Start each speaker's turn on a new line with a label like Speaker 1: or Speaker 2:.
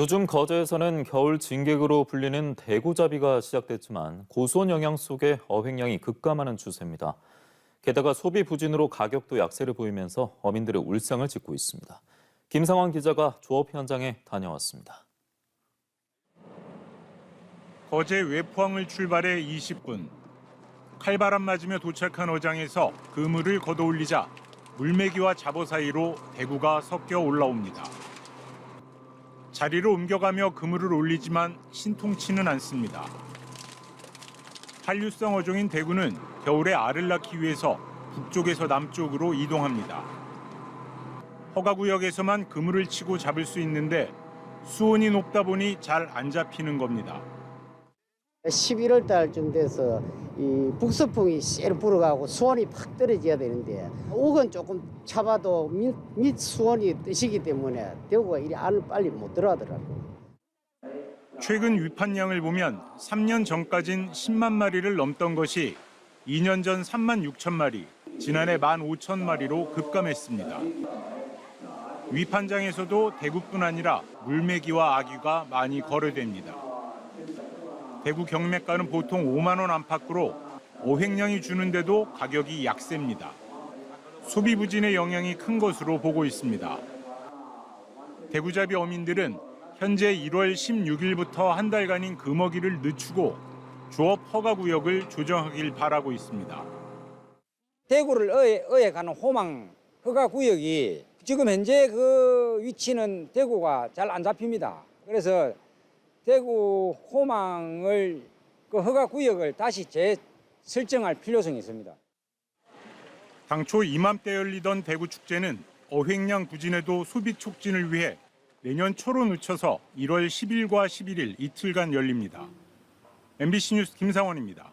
Speaker 1: 요즘 거제에서는 겨울 진객으로 불리는 대구잡이가 시작됐지만 고수온 영향 속에 어획량이 급감하는 추세입니다. 게다가 소비 부진으로 가격도 약세를 보이면서 어민들의 울상을 짓고 있습니다. 김상환 기자가 조업 현장에 다녀왔습니다.
Speaker 2: 거제 외포항을 출발해 20분. 칼바람 맞으며 도착한 어장에서 그물을 걷어올리자 물메기와 잡어 사이로 대구가 섞여 올라옵니다. 자리를 옮겨가며 그물을 올리지만 신통치는 않습니다. 한류성 어종인 대구는 겨울에 알을 낳기 위해서 북쪽에서 남쪽으로 이동합니다. 허가구역에서만 그물을 치고 잡을 수 있는데 수온이 높다 보니 잘 안 잡히는 겁니다.
Speaker 3: 11월 달쯤 돼서 이 북서풍이 쎄로 불어가고 수온이 팍 떨어져야 되는데 옥은 조금 잡아도 밑, 밑 수온이 뜨시기 때문에 대구가 이리 안을 빨리 못 들어가더라고요.
Speaker 2: 최근 위판량을 보면 3년 전까진 10만 마리를 넘던 것이 2년 전 3만 6천 마리, 지난해 1만 5천 마리로 급감했습니다. 위판장에서도 대구뿐 아니라 물메기와 아귀가 많이 거래됩니다. 대구 경매가는 보통 5만 원 안팎으로 어획량이 주는데도 가격이 약세입니다. 소비 부진의 영향이 큰 것으로 보고 있습니다. 대구잡이 어민들은 현재 1월 16일부터 한 달간인 금어기를 늦추고 조업 허가 구역을 조정하길 바라고 있습니다.
Speaker 4: 대구를 어에, 어에 가는 호망 허가 구역이 지금 현재 그 위치는 대구가 잘 안 잡힙니다. 그래서 대구 호망을 그 허가 구역을 다시 재설정할 필요성이 있습니다.
Speaker 2: 당초 이맘때 열리던 대구 축제는 어획량 부진에도 소비 촉진을 위해 내년 초로 늦춰서 1월 10일과 11일 이틀간 열립니다. MBC 뉴스 김상원입니다.